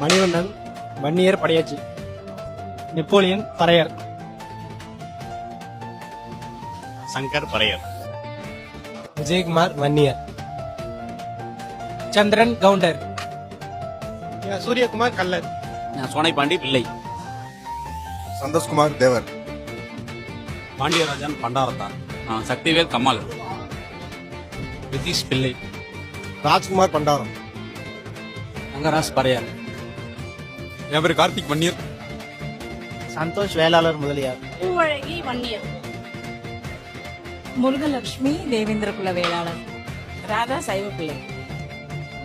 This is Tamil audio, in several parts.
மணிவண்ணன் வன்னியர் படையாச்சி நெப்போலியன் பறையர். சங்கர் பரையர் விஜயகுமார் வன்னியர். சந்திரன் கவுண்டர். சூரியகுமார் கல்லர் சோனைபாண்டி பிள்ளை. சந்தோஷ்குமார் தேவர். பாண்டியராஜன் பண்டாரத்தான் சக்திவேல் கம்மாள் நிதிஷ் பிள்ளை. ராஜ்குமார் பண்டாரம். ரங்கராஜ் பரையர் என் பேர் கார்த்திக் வன்னியர் சந்தோஷ் வேளாளர் முதலியார். பூவழகி வன்னியர். முருகலட்சுமி தேவேந்திர குல வேளாளர். ராதா சைவப்பிள்ளை.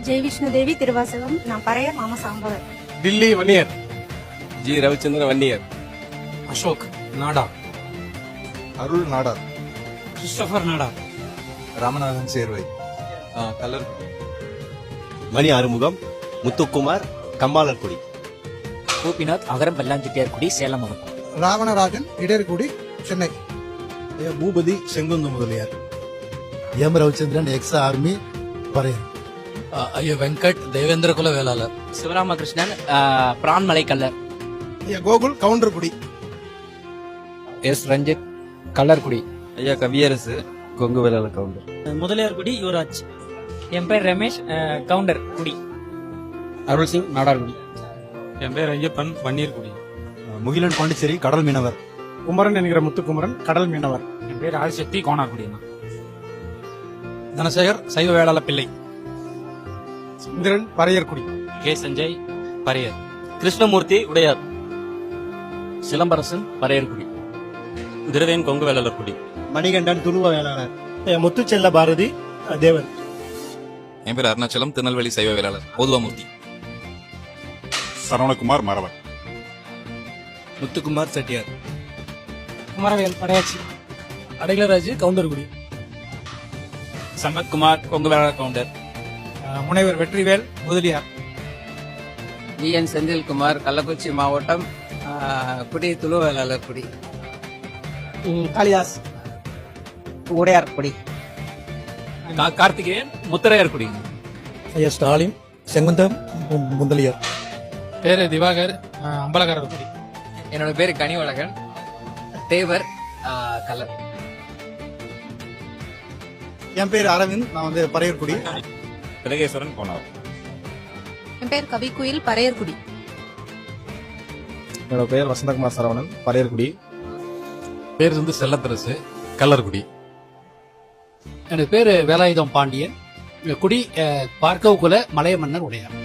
ஜெய் விஷ்ணுதேவி திருவாசகம். நான் பறைய மாமா சாம்பவர் டில்லி வன்னியர். ஜி ரவிச்சந்திரன் வன்னியர். அசோக் நாடா அருள் நாடார். கிறிஸ்டபர் நாடா ராமநாதன் சேர்வை. கலர் மணி ஆறுமுகம். முத்துக்குமார் கம்மாளர்குடி கோபிநாத் அகரம் வெள்ளாஞ்சிட்டியார் குடி சேலம் மாவட்டம். Ravanarajan இடர்குடி Chennai. Boopathi Sengunthar Mudaliar. M Ravichandran ex. Army Paraiyan ஐயோ வெங்கட் தேவேந்திர குல வேளாளர். சிவராமகிருஷ்ணன் பிரான்மலை கல்லர் கோகுல் கவுண்டர்குடி எஸ். ரஞ்சித் கல்லர்குடி ஐயா கவியரசு கொங்கு வேளாளர் கவுண்டர். முதலியார் குடி யுவராஜ். என் பேர் ரமேஷ் கவுண்டர் குடி. அருள் சிங் நாடார்குடி. என் பேர் ஐயப்பன் வன்னியர் குடி முகிலன் பாண்டிச்சேரி கடல் மீனவர். குமரன் என்கிற முத்துக்குமரன் கடல் மீனவர். என் பேர் ஆதிசக்தி கோனார்குடி தனசேகர் சைவ வேளாள பிள்ளை. இந்திரன் பறையர் குடி கே. சஞ்சய் பரையர் கிருஷ்ணமூர்த்தி உடையார். சிலம்பரசன் பரையர்குடி திருவேன் கொங்கு வேளாளர் குடி மணிகண்டன் துருவ வேளாளர். முத்துச்செல்ல பாரதி தேவன் என் பேர் அருணாச்சலம் திருநெல்வேலி சைவ வேளாளர் ஓதுவாமூர்த்தி. சரவணகுமார் மரவர் முத்துக்குமார் செட்டியார். குமரவேல் படையாச்சி. அடைகலராஜ் கவுண்டர்குடி. சம்பத்குமார் கொங்கு வேளாளர் கவுண்டர் முனைவர் வெற்றிவேல் முதலியார். T N. செந்தில்குமார் கள்ளக்குறிச்சி மாவட்டம் குடி துளு வேளாளர் குடி காளிதாஸ். உடையார் குடி. கார்த்திகேயன் முத்தரையர் குடி. ஐயா ஸ்டாலின் செங்குந்தம் முதலியார். பேரு திவாகர் அம்பலகரர் குடி என்னோட பேர் கனிவழகன். தேவர் கல்லர் என் பேர் அரவிந்த் நான் வந்து பறையர்குடி. திலகேஸ்வரன் கோனார். என் பேர் கவிக்குயில் பறையர்குடி. என்னோட பெயர் வசந்தகுமார் சரவணன் பரையர்குடி பேர் வந்து செல்லத்தரசு கல்லர்குடி என்னோட பேர் வேலாயுதம் பாண்டியன். குடி பார்க்கவு குல மலைய மன்னர் உடையார்.